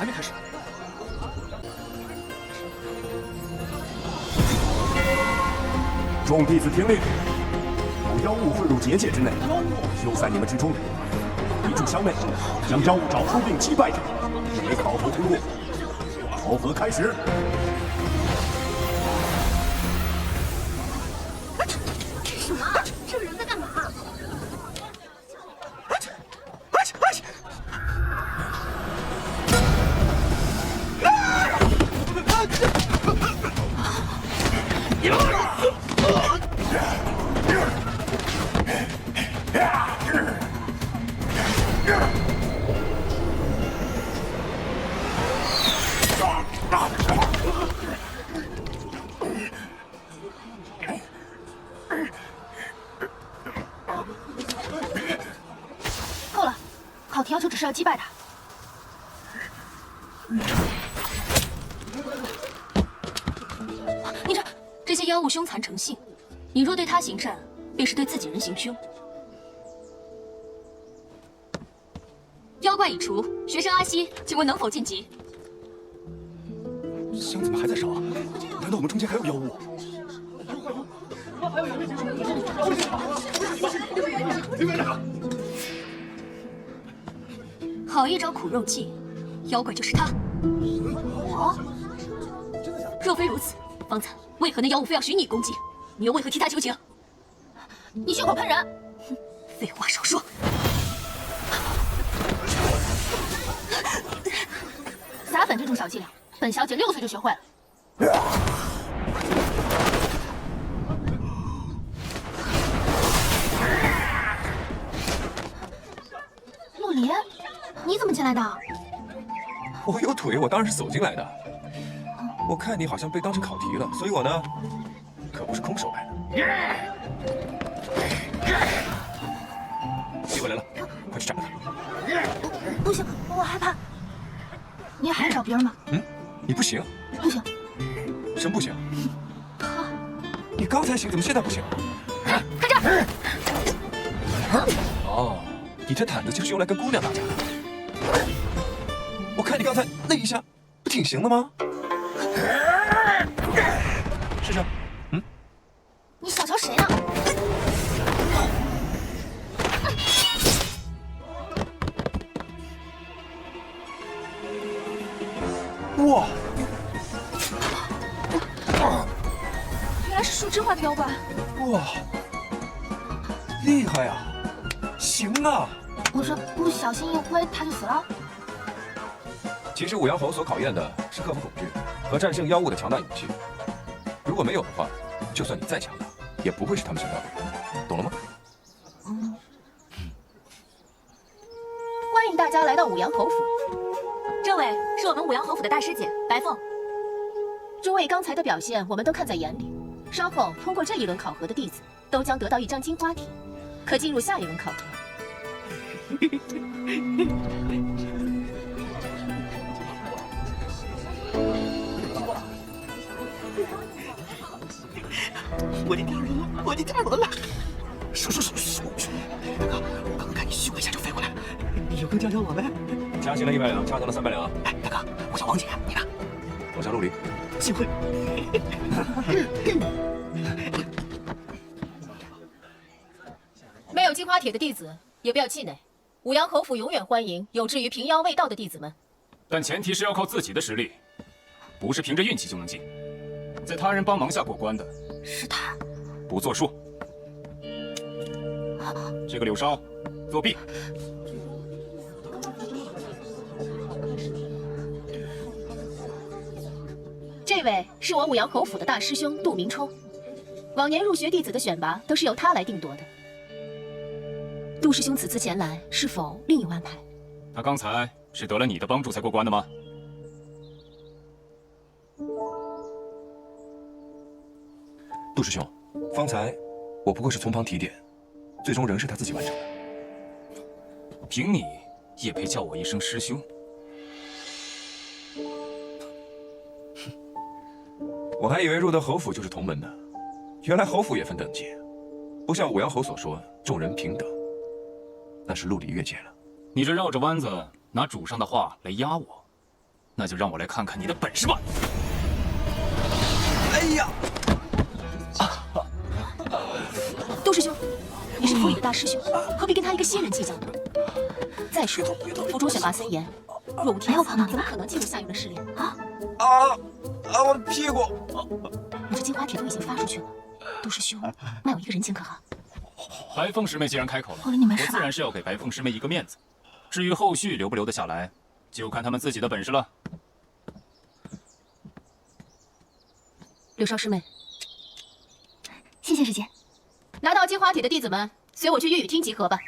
还没开始。众弟子听令，有妖物混入结界之内，就在你们之中。一炷香内将妖物找出并击败者，视为考核通过。考核开始。够了，考题要求只是要击败他。你这这些妖物凶残成性，你若对他行善，便是对自己人行凶。怪已除，学生阿西，请问能否晋级？香怎么还在烧啊？难道我们中间还有妖物？好一招苦肉计，妖怪就是他。我？若非如此，方才为何那妖物非要寻你攻击？你又为何替他求情？你血口喷人！哼，废话少说。粉这种小伎俩，本小姐六岁就学会了。陆离，你怎么进来的？我有腿，我当然是走进来的。我看你好像被当成考题了，所以我呢，可不是空手来的。机会来了，快去斩了他！不行，我害怕。你还要找别人吗？嗯，你不行，不行，什么不行？你刚才行，怎么现在不行？看这！哦，你这毯子就是用来跟姑娘打架的。我看你刚才那一下，不挺行的吗？试试。嗯你小瞧谁呢？树枝画的妖怪。哇，厉害呀！行啊！我说不小心一挥，他就死了。其实五阳侯所考验的是克服恐惧和战胜妖物的强大勇气。如果没有的话，就算你再强大，也不会是他们想要的人，懂了吗？嗯欢迎大家来到五阳侯府。这位是我们五阳侯府的大师姐白凤。诸位刚才的表现，我们都看在眼里。稍后通过这一轮考核的弟子，都将得到一张金花帖，可进入下一轮考核。我的天伦，我的天伦了！叔叔叔叔叔，大哥，我刚刚看你咻一下就飞过来了，你有空教教我们？加薪了一百两，加成了三百两啊！哎，大哥，我叫王姐，你呢？我叫陆离。幸会。没有金花铁的弟子也不要气馁，五阳侯府永远欢迎有志于平妖未道的弟子们。但前提是要靠自己的实力，不是凭着运气就能进，在他人帮忙下过关的。是他。不作数。这个柳梢，作弊。这位是我五阳侯府的大师兄杜明冲，往年入学弟子的选拔都是由他来定夺的。杜师兄此次前来，是否另有安排？他刚才是得了你的帮助才过关的吗？杜师兄，方才我不过是从旁提点，最终仍是他自己完成的。凭你也配叫我一声师兄？我还以为入得侯府就是同门呢，原来侯府也分等级，不像五阳侯所说众人平等，那是陆离越界了。你这绕着弯子拿主上的话来压我，那就让我来看看你的本事吧。哎呀，杜师兄，你是府里的大师兄，何必跟他一个新人计较呢？再说，府中选拔森严，若无天赋，怎么可能进入夏云的试炼啊？啊啊！我的屁股！我这金花帖都已经发出去了，杜师兄，那我一个人情可好？白凤师妹既然开口了，我自然是要给白凤师妹一个面子。至于后续留不留得下来，就看他们自己的本事了。柳少师妹，谢谢师姐。拿到金花帖的弟子们，随我去月雨厅集合吧。